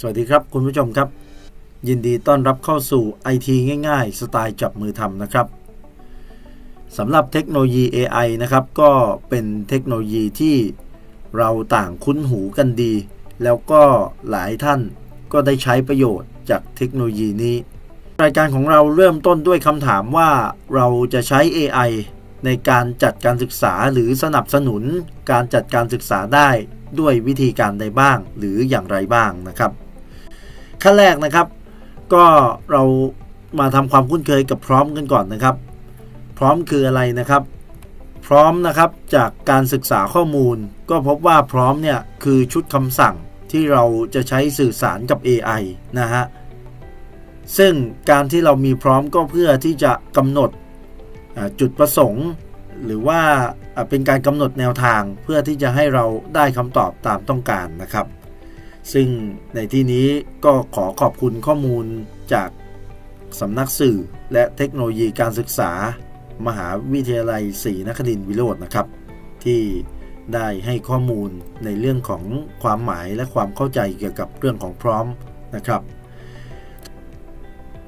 สวัสดีครับคุณผู้ชมครับ ยินดีต้อนรับเข้าสู่ IT ง่าย ๆ สไตล์จับมือทำนะครับสำหรับเทคโนโลยี AI นะครับ ก็เป็นเทคโนโลยีที่เราต่างคุ้นหูกันดี แล้วก็หลายท่านก็ได้ใช้ประโยชน์จากเทคโนโลยีนี้ รายการของเราเริ่มต้นด้วยคำถามว่าเราจะใช้ AI ในการจัดการศึกษาหรือสนับสนุนการจัดการศึกษาได้ด้วยวิธีการใดบ้างหรืออย่างไรบ้างนะครับ ขั้นแรกนะครับ ก็เรามาทำความคุ้นเคยกับพร้อมกันก่อนนะครับ พร้อมคืออะไรนะครับ พร้อมนะครับจากการศึกษาข้อมูล ก็พบว่าพร้อมเนี่ยคือชุดคำสั่งที่เราจะใช้สื่อสารกับ AI นะฮะซึ่งการที่เรามีพร้อมก็เพื่อที่จะกำหนดจุดประสงค์ หรือว่าเป็นการกำหนดแนวทางเพื่อที่จะให้เราได้คำตอบตามต้องการนะครับ ซึ่งในที่นี้ก็ขอขอบคุณข้อมูลจากสำนักสื่อและเทคโนโลยีการศึกษา มหาวิทยาลัยศรีนครินทร์วิโรจน์นะครับ ที่ได้ให้ข้อมูลในเรื่องของความหมายและความเข้าใจเกี่ยวกับเรื่องของพร้อมนะครับ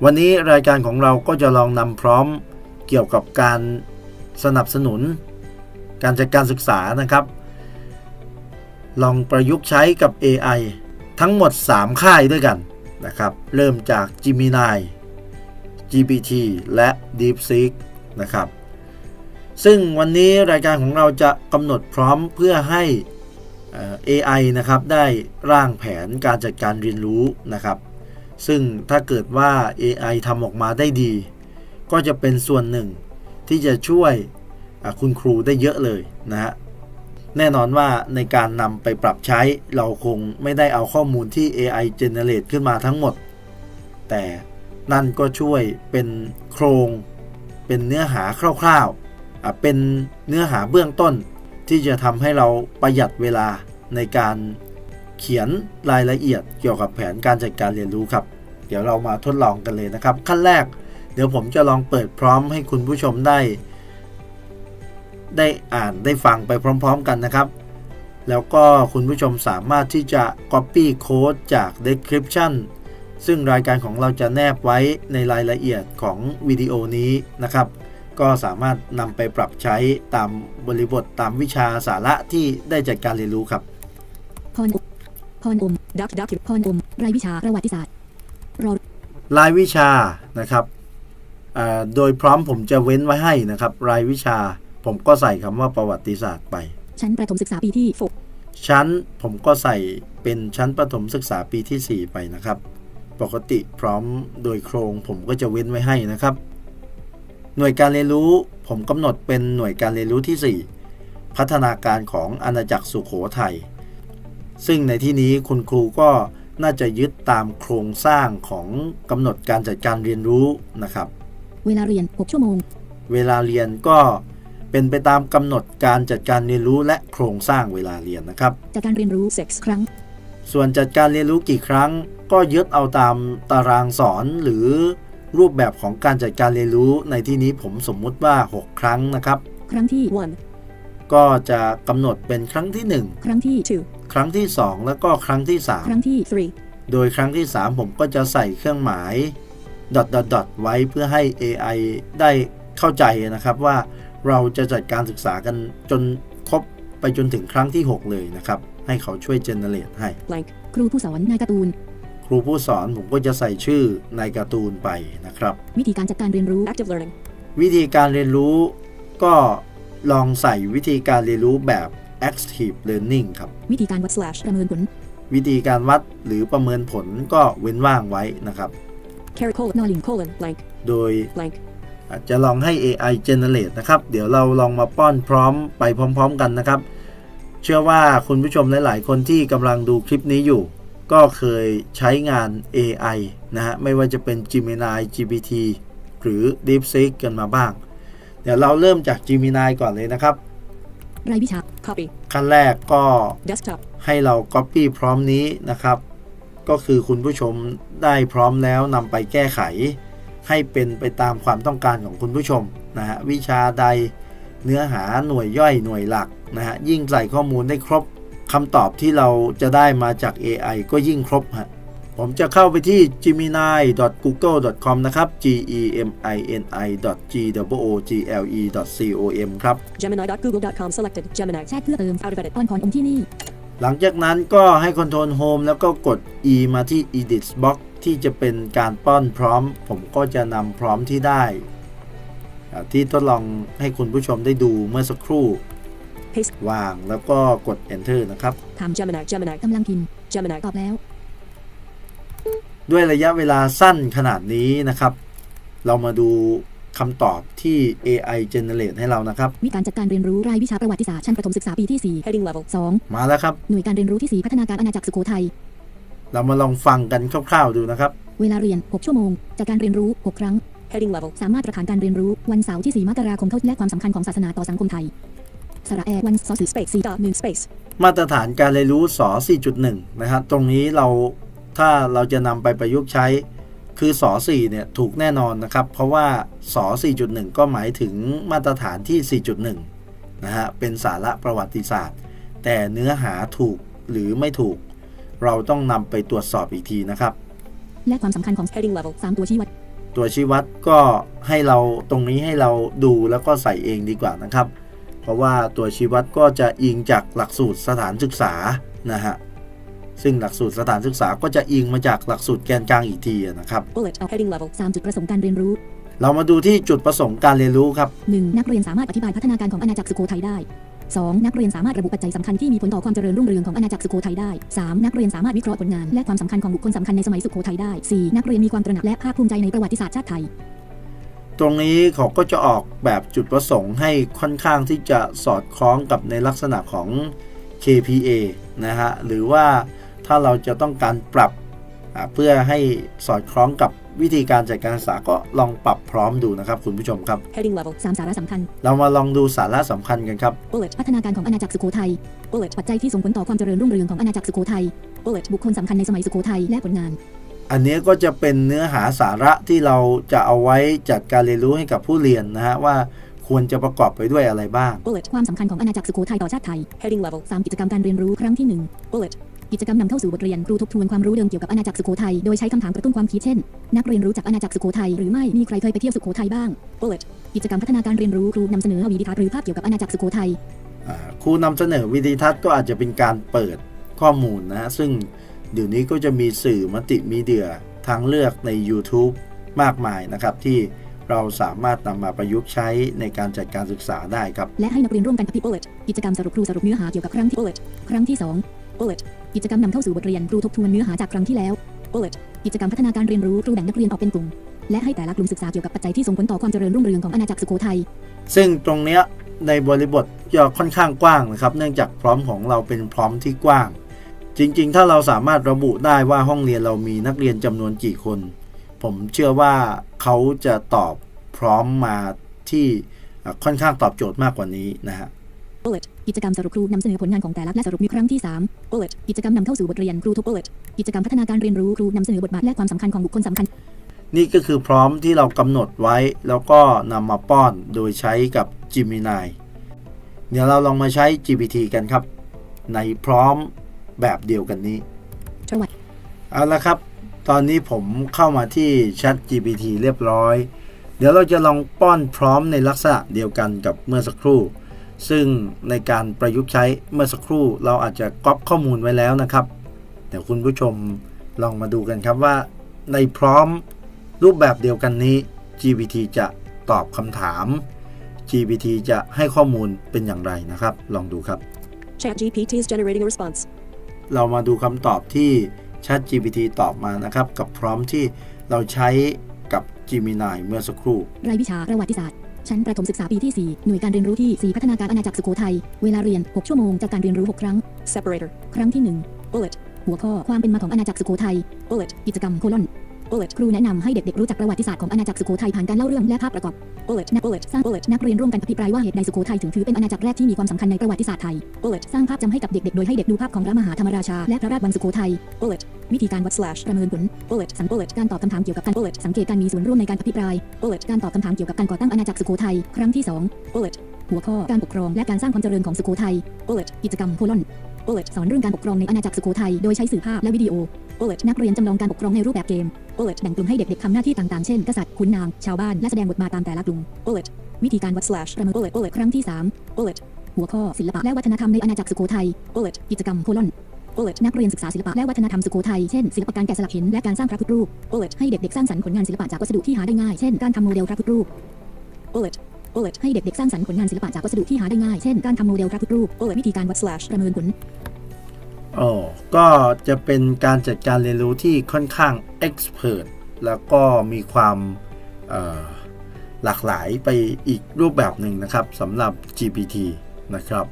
วันนี้รายการของเราก็จะลองนำพร้อมเกี่ยวกับการสนับสนุน การจัดการศึกษานะครับ ลองประยุกต์ใช้กับ AI ทั้งหมด 3 ค่ายด้วยกันนะครับ เริ่มจาก Gemini GPT และ DeepSeek นะครับ ซึ่งวันนี้รายการของเราจะกำหนดพร้อมเพื่อให้ AI นะครับได้ร่างแผนการจัดการเรียนรู้นะครับ ซึ่งถ้าเกิดว่า AI ทำออกมาได้ดี ก็จะเป็นส่วนหนึ่งที่จะช่วยคุณครูได้เยอะเลยนะฮะ แน่นอนว่าในการนำไปปรับใช้เราคงไม่ได้เอาข้อมูลที่ AI generate ขึ้นมาทั้งหมด แต่นั่นก็ช่วยเป็นโครงเป็นเนื้อหาคร่าวๆเป็นเนื้อหาเบื้องต้น ที่จะทำให้เราประหยัดเวลาในการเขียนรายละเอียดเกี่ยวกับแผนการจัดการเรียนรู้ครับ เดี๋ยวเรามาทดลองกันเลยนะครับ ขั้นแรก เดี๋ยวผมจะลองเปิดพร้อมให้คุณผู้ชมได้ ได้อ่านได้ฟังไปพร้อม ๆ กันนะครับ แล้วก็คุณผู้ชมสามารถที่จะ Copy Code จาก Description ซึ่งรายการของเราจะแนบไว้ในรายละเอียดของวิดีโอนี้นะครับ ก็สามารถนำไปปรับใช้ตามบริบทตามวิชาสาระที่ได้จัดการเรียนรู้ครับพรอมพรอมดักดักพรอมรายวิชาประวัติศาสตร์รอรายวิชานะครับอ่าโดยพร้อมผมจะเว้นไว้ให้นะครับ รายวิชา ผมก็ใส่คำว่าประวัติศาสตร์ไป ชั้นประถมศึกษาปีที่หกชั้นผมก็ใส่เป็นชั้นประถมศึกษาปีที่ 4 ไปนะครับ ปกติพร้อมโดยโครงผมก็จะเว้นไว้ให้นะครับ หน่วยการเรียนรู้ผมกำหนดเป็นหน่วยการเรียนรู้ที่ 4 พัฒนาการของอาณาจักรสุขโขทัยซึ่งในที่นี้คุณครูก็น่าจะยึดตามโครงสร้างของกำหนดการจัดการเรียนรู้นะครับ เวลาเรียน 6 ชั่วโมง เวลาเรียนก็ เป็นไปตามกำหนดการจัดการเรียนรู้และโครงสร้างเวลาเรียนนะครับจากการเรียนรู้ 6 ครั้ง ส่วนจัดการเรียนรู้กี่ครั้ง ก็ยึดเอาตามตารางสอนหรือรูปแบบของการจัดการเรียนรู้ในที่นี้ผมสมมุติว่า 6 ครั้งนะครับ ครั้งที่ก็จะกำหนดเป็นครั้งที่ 1 ครั้งที่1ครั้งที่ 2 แล้วก็ครั้งที่2ครั้งที่ 3 โดยครั้งที่ 3 ผมก็จะใส่เครื่องหมายดอทดอทดอทไว้เพื่อให้ AI ได้เข้าใจนะครับว่า เราจะจัดการศึกษากันจนครบไปจนถึงครั้งที่ 6 เลยนะครับ ให้เขาช่วยเจเนเรตให้ blank ครูผู้สอนนายการ์ตูน ครูผู้สอนผมก็จะใส่ชื่อในการ์ตูนไปนะครับ วิธีการจัดการเรียนรู้ active learning วิธีการเรียนรู้ก็ลองใส่วิธีการเรียนรู้แบบ active learning ครับ วิธีการวัด slash ประเมินผล วิธีการวัดหรือประเมินผลก็เว้นว่างไว้นะครับ carry colon นอลิง colon blank โดย blank อาจจะลองให้ AI generate นะครับ เดี๋ยวเราลองมาป้อนพร้อมไปพร้อม ๆ กันนะครับ เชื่อว่าคุณผู้ชมหลาย ๆ คนที่กำลังดูคลิปนี้อยู่ ก็เคยใช้งาน AI นะฮะ ไม่ว่าจะเป็น Gemini GPT หรือ DeepSeek กันมาบ้าง เดี๋ยวเราเริ่มจาก Gemini ก่อนเลยนะครับรายวิชา copy ขั้นแรกก็ desktop ให้เรา Copy พร้อมนี้นะครับ ก็คือคุณผู้ชมได้พร้อมแล้วนำไปแก้ไข ให้เป็นไปตามความต้องการของคุณผู้ชมนะฮะวิชาใดเนื้อหาหน่วยย่อยหน่วยหลักนะฮะยิ่งใส่ข้อมูลได้ครบคำตอบที่เราจะได้มาจาก AI ก็ยิ่งครบฮะผมจะเข้าไปที่ gemini.google.com นะครับ g e m i n i g o o g l e com ครับ Gemini.google.com selected. Gemini. แชทเพื่อเติม Out of edit. ป้อนพรอมที่นี่ หลังจากนั้นก็ให้ Control Home แล้วก็กด E มาที่ Edit Box ที่จะเป็นการป้อนพร้อม ผมก็จะนำพร้อมที่ได้อ่าที่ทดลองให้คุณผู้ชมได้ดูเมื่อสักครู่ Paste. วางแล้วก็กด Enter นะครับ ถาม Gemini. Gemini. กำลังพิมพ์ Gemini. ตอบแล้ว ด้วยระยะเวลาสั้นขนาดนี้นะครับ เรามาดูคำตอบที่ AI generate ให้เรานะครับ วิการจัดการเรียนรู้รายวิชาประวัติศาสตร์ชั้นประถมศึกษาปีที่ Heading level. 4 2มาแล้วครับ หน่วยการเรียนรู้ที่ 4 พัฒนาการอาณาจักรสุโขทัย เรามาลองฟังกันคร่าวๆดูนะครับ เวลาเรียน 6 ชั่วโมง จากการเรียนรู้ 6 ครั้ง Heading level. สามารถประธานการเรียนรู้วันเสาร์ที่ 4 มกราคมเข้าและความสำคัญของศาสนาต่อสังคมไทยสระแอวันสอสื่อ Space. C dot. New space. มาตรฐานการเรียนรู้สอ4.1 นะครับตรงนี้เราถ้าเราจะนำไปประยุกต์ใช้ คือสอ4เนี่ยถูกแน่นอนนะครับ เพราะว่าสอ4.1 ก็หมายถึงมาตรฐานที่ 4.1 นะฮะเป็นสาระประวัติศาสตร์ แต่เนื้อหาถูกหรือไม่ถูก เราต้องนำไปตรวจสอบอีกทีนะครับ และความสำคัญของ Heading level. 3 ตัวชี้วัด ตัวชี้วัดก็ให้เราตรงนี้ให้เราดูแล้วก็ใส่เองดีกว่านะครับ เพราะว่าตัวชี้วัดก็จะอิงจากหลักสูตรสถานศึกษานะฮะซึ่งหลักสูตรสถานศึกษาก็จะอิงมาจากหลักสูตรแกนกลางอีกทีนะครับ Bullet. Heading level. 3จุดประสงค์การเรียนรู้ เรามาดูที่จุดประสงค์การเรียนรู้ครับ 1. นักเรียนสามารถอธิบายพัฒนาการของอาณาจักรสุโขทัยได้ 2. นักเรียนสามารถระบุปัจจัยสำคัญที่มีผลต่อความเจริญรุ่งเรืองของอาณาจักรสุโขทัยได้ 3. นักเรียนสามารถวิเคราะห์ผลงานและความสำคัญของบุคคลสำคัญในสมัยสุโขทัยได้ 4. นักเรียนมีความตระหนักและภาคภูมิใจในประวัติศาสตร์ชาติไทย ตรงนี้เขาก็จะออกแบบจุดประสงค์ให้ค่อนข้างที่จะสอดคล้องกับในลักษณะของ KPA นะฮะหรือว่าถ้าเราจะต้องการปรับเพื่อให้สอดคล้องกับวิธีการจัดการศึกษาก็ลองปรับพร้อมดูนะครับคุณผู้ชมครับ Heading level. 3. สาระสำคัญ เรามาลองดูสาระสำคัญกันครับ Bullet. พัฒนาการของอาณาจักรสุโขทัย Bullet. ปัจจัยที่ส่งผลต่อความเจริญรุ่งเรืองของอาณาจักรสุโขทัย Bullet. บุคคลสำคัญในสมัยสุโขทัยและผลงานอันนี้ก็จะเป็นเนื้อหาสาระที่เราจะเอาไว้จัดการเรียนรู้ให้กับผู้เรียนนะฮะว่าควรจะประกอบไปด้วยอะไรบ้าง Bullet. ความสำคัญของอาณาจักรสุโขทัยต่อชาติไทย Heading level. 3กิจกรรมการเรียนรู้ครั้งที่ Bullet. 1กิจกรรมนำเข้าสู่บทเรียนครูทบทวนความรู้เดิมเกี่ยวกับอาณาจักรสุโขทัยโดยใช้คำถามกระตุ้นความคิดเช่น นักเรียนรู้จักอาณาจักรสุโขทัยหรือไม่มีใครเคยไปเที่ยวสุโขทัยบ้าง Bullet. กิจกรรมพัฒนาการเรียนรู้ครูนำเสนอวีดิทัศน์หรือภาพเกี่ยวกับอาณาจักรสุโขทัยอ่าครูนำเสนอวิดีทัศน์ก็อาจจะเป็นการเปิดข้อมูลนะฮะซึ่งเดี๋ยวนี้ก็จะมีสื่อมัลติมีเดียทางเลือกใน YouTube มากมายนะครับที่เราสามารถนำมาประยุกต์ใช้ในการจัดการศึกษาได้ครับ และให้นักเรียนร่วมกันอภิปราย Bullet. กิจกรรมสรุปครูสรุปเนื้อหาเกี่ยวกับครั้งที่ Bullet. ครั้งที่ Bullet. กิจกรรมนำเข้าสู่บทเรียนครูทบทวนเนื้อหาจากครั้งที่แล้ว Bullet. กิจกรรมพัฒนาการเรียนรู้ครูแบ่งนักเรียนออกเป็นกลุ่ม และให้แต่ละกลุ่มศึกษาเกี่ยวกับปัจจัยที่ส่งผลต่อความเจริญรุ่งเรืองของอาณาจักรสุโขทัย ซึ่งตรงเนี้ยในบริบทจะค่อนข้างกว้างนะครับ เนื่องจากพร้อมของเราเป็นพร้อมที่กว้าง จริงๆ ถ้าเราสามารถระบุได้ว่าห้องเรียนเรามีนักเรียนจำนวนกี่คน ผมเชื่อว่าเขาจะตอบพร้อมมาที่ค่อนข้างตอบโจทย์มากกว่านี้นะฮะ Bullet. กิจกรรมสรุปครูนำเสนอผลงานของแต่ละและสรุปในครั้งที่ Bullet. 3กิจกรรมนำเข้าสู่บทเรียนครูทบ Bullet. กิจกรรมพัฒนาการเรียนรู้ครูนำเสนอบทบาทและความสำคัญของบุคคลสำคัญ นี่ก็คือพร้อมที่เรากำหนดไว้ แล้วก็นำมาป้อนโดยใช้กับ Gemini เดี๋ยวเราลองมาใช้ GPT กันครับ ในพร้อมแบบเดียวกันนี้ประวัติเอาละครับ ตอนนี้ผมเข้ามาที่ Chat GPT เรียบร้อย เดี๋ยวเราจะลองป้อนพร้อมในลักษณะเดียวกันกับเมื่อสักครู่ ซึ่งในการประยุกต์ใช้เมื่อสักครู่เราอาจจะก๊อปข้อมูลไว้แล้วนะครับ เดี๋ยวคุณผู้ชมลองมาดูกันครับว่า ในพร้อมรูปแบบเดียวกันนี้ GPT จะตอบคำถาม GPT จะให้ข้อมูลเป็นอย่างไรนะครับ ลองดูครับ ChatGPT is generating a response. เรามาดูคำตอบที่ Chat GPT ตอบมานะครับ กับพร้อมที่เราใช้กับ Gemini เมื่อสักครู่รายวิชาประวัติศาสตร์ ชั้นประถมศึกษาปีที่ 4 หน่วยการเรียนรู้ที่ 4 พัฒนาการอาณาจักรสุโขทัย เวลาเรียน 6 ชั่วโมง จากการเรียนรู้ 6 ครั้ง Separator. ครั้งที่ Bullet. 1หัวข้อความเป็นมาของอาณาจักรสุโขทัย Bullet. กิจกรรมโคลอน Bullet. ครูแนะนำให้เด็กๆรู้จักประวัติศาสตร์ของอาณาจักรสุโขทัยผ่านการเล่าเรื่องและภาพประกอบ Bullet. นัก Bullet. สร้าง Bullet. นักเรียนร่วมกันอภิปรายว่าเหตุใดสุโขทัยถึงถือเป็นอาณาจักรแรกที่มีความสำคัญในประวัติศาสตร์ไทย Bullet. สร้างภาพจำให้กับเด็กๆ โดยให้เด็กดูภาพของพระมหาธรรมราชา และพระราชวังสุโขทัย Bullet. วิธีการวัด Slash. ประเมินผล Bullet. สัง bullet การตอบคำถามเกี่ยวกับการ bullet สังเกตการมีส่วนร่วมในการอภิปราย Bullet. การตอบคำถามเกี่ยวกับการก่อตั้งอาณาจักรสุโขทัยครั้งที่ Bullet. หัวข้อการปกครองและการสร้างความเจริญของสุโขทัย Bullet. กิจกรรมโคลอน Bullet. สอนเรื่องการปกครองในอาณาจักรสุโขทัยโดยใช้สื่อภาพและวิดีโอ Bullet. นักเรียนจำลองการปกครองในรูปแบบเกม Bullet. แบ่งกลุ่มให้เด็กๆทำหน้าที่ต่างๆ เช่น กษัตริย์ ขุนนาง ชาวบ้าน และแสดงบทบาทตามแต่ละกลุ่ม Bullet. วิธีการวัด Slash. ประเมิน Bullet. Bullet. ครั้งที่ Bullet. หัวข้อศิลปะและวัฒนธรรมในอาณาจักรสุโขทัย Bullet. กิจกรรมโคลอน Bullet. นักเรียนศึกษาศิลปะและวัฒนธรรมสุโขทัย เช่น ศิลปะการแกะสลักหินและการสร้างพระพุทธรูป Bullet. ให้เด็กๆสร้างสรรค์ผลงานศิลปะจากวัสดุที่หาได้ง่าย เช่น การทำโมเดลพระพุทธรูป Bullet. Bullet. ให้เด็กๆสร้างสรรค์ผลงานศิลปะจากวัสดุที่หาได้ง่าย เช่น การทำโมเดลพระพุทธรูป Bullet. วิธีการวัด Slash. ประเมินผล โอ๋อก็จะเป็นการจัดการเรียนรู้ที่ค่อนข้าง expert แล้วก็มีความหลากหลายไปอีกรูปแบบหนึ่งนะครับสำหรับ GPT นะครับ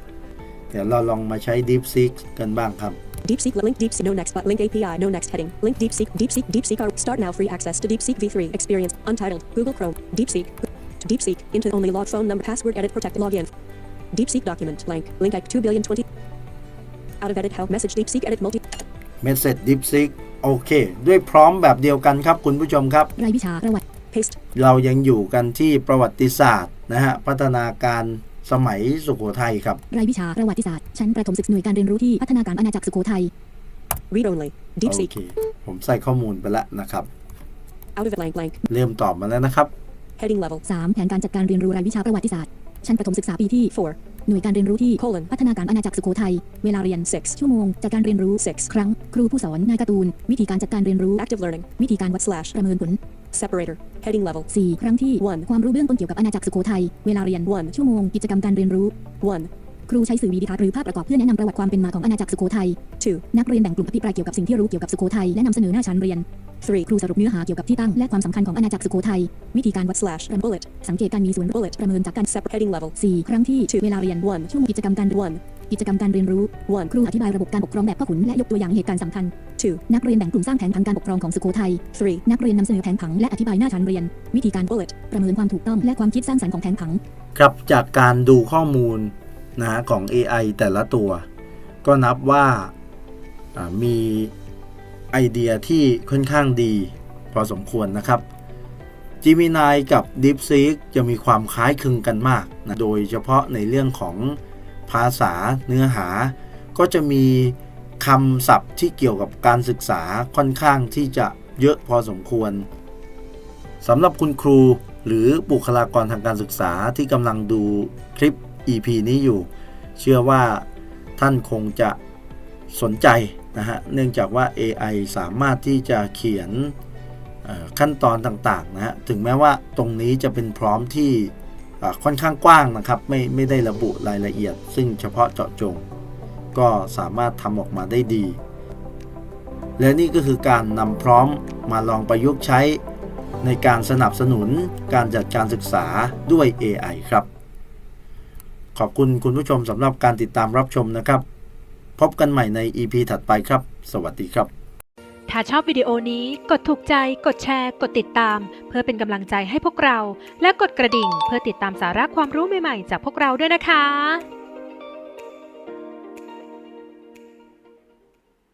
เดี๋ยวเราลองมาใช้ DeepSeek กันบ้างครับ DeepSeek. Link DeepSeek. No next. But link API. No next heading. Link DeepSeek. DeepSeek. DeepSeek. Are start now. Free access to DeepSeek V3. Experience. Untitled. Google Chrome. DeepSeek. DeepSeek. Into only log phone number. Password. Edit. Protect. Login. DeepSeek document. Link. Link. i 2 billion 20. Out of edit. Help. Message. DeepSeek. Edit. Multi. Message DeepSeek โอเค ด้วยพร้อมแบบเดียวกันครับคุณผู้ชมครับรายวิชาประวัติ Paste. เรายังอยู่กันที่ประวัติศาสตร์นะฮะ พัฒนาการสมัยสุโขทัยครับ รายวิชาประวัติศาสตร์ ชั้นประถมศึกษาหน่วยการเรียนรู้ที่พัฒนาการอาณาจักรสุโขทัย Read only. โอ DeepSeek. เคผมใส่ข้อมูลไปแล้วนะครับ Out of it. Blank. Blank. เริ่มตอบมาแล้วนะครับ Heading level. 3. แผนการจัดการเรียนรู้รายวิชาประวัติศาสตร์ ชั้นประถมศึกษาปีที่ 4. หน่วยการเรียนรู้ที่ Colon. พัฒนาการอาณาจักรสุโขทัย เวลาเรียน 6. ชั่วโมง จากการเรียนรู้ 6. ครั้ง ครูผู้สอน นายการ์ตูน วิธีการจัดการเรียนรู้ Active learning. วิธีการวัด Slash. ประเมินผล Separator. Heading level. 4. ครั้งที่ One. ความรู้เบื้องต้นเกี่ยวกับอาณาจักรสุโขทัย เวลาเรียน One. ชั่วโมง กิจกรรมการเรียนรู้ 1. ครูใช้สื่อวิดีทัศน์หรือภาพประกอบเพื่อแนะนำประวัติความเป็นมาของอาณาจักรสุโขทัย 2. นักเรียนแบ่งกลุ่มอภิปรายเกี่ยวกับสิ่งที่รู้เกี่ยวกับสุโขทัยและนำเสนอหน้าชั้นเรียน 3. ครูสรุปเนื้อหาเกี่ยวกับที่ตั้งและความสำคัญของอาณาจักรสุโขทัย วิธีการวัด Slash. Bullet. สังเกตการมีส่วน bullet ประเมินจากการ Separate. Heading level. 4 ครั้งที่เวลาเรียน One. ช่วงกิจกรรมการ 1. กิจกรรมการเรียนรู้ 1. ครูอธิบายระบบการปกครองแบบพ่อขุนและยกตัวอย่างเหตุการณ์สำคัญ 2. นักเรียนแบ่งกลุ่มสร้างแผนผังการปกครองของสุโขทัย 3. นักเรียนนำเสนอแผนผังและอธิบายหน้าชั้นเรียน วิธีการ Bullet. ประเมินความถูกต้องและความคิดสร้างสรรค์ของแผนผัง ครับจากการดูข้อมูลนะของ AI แต่ละตัว ก็นับว่ามี ไอเดียที่ค่อนข้างดี พอสมควรนะครับ Gemini กับ DeepSeek จะมีความคล้ายคลึงกันมากนะโดยเฉพาะในเรื่องของภาษาเนื้อหา ก็จะมีคำศัพท์ที่เกี่ยวกับการศึกษาค่อนข้างที่จะเยอะพอสมควรสำหรับคุณครูหรือบุคลากรทางการศึกษาที่กำลังดูคลิป EP นี้อยู่ เชื่อว่าท่านคงจะสนใจ นะฮะเนื่องจากว่า AI สามารถที่จะเขียนขั้นตอนต่างๆนะฮะถึงแม้ว่าตรงนี้จะเป็นพร้อมที่ค่อนข้างกว้างนะครับไม่ไม่ได้ระบุรายละเอียด ซึ่งเฉพาะเจาะจง ก็สามารถทำออกมาได้ดี และนี่ก็คือการนำพร้อมมาลองประยุกต์ใช้ในการสนับสนุนการจัดการศึกษาด้วย AI ครับ ขอบคุณคุณผู้ชมสำหรับการติดตามรับชมนะครับ พบกันใหม่ใน EP ถัดไปครับ สวัสดีครับ ถ้าชอบวิดีโอนี้กดถูกใจ กดแชร์ กดติดตาม เพื่อเป็นกำลังใจให้พวกเรา และกดกระดิ่งเพื่อติดตามสาระความรู้ใหม่ๆ จากพวกเราด้วยนะคะ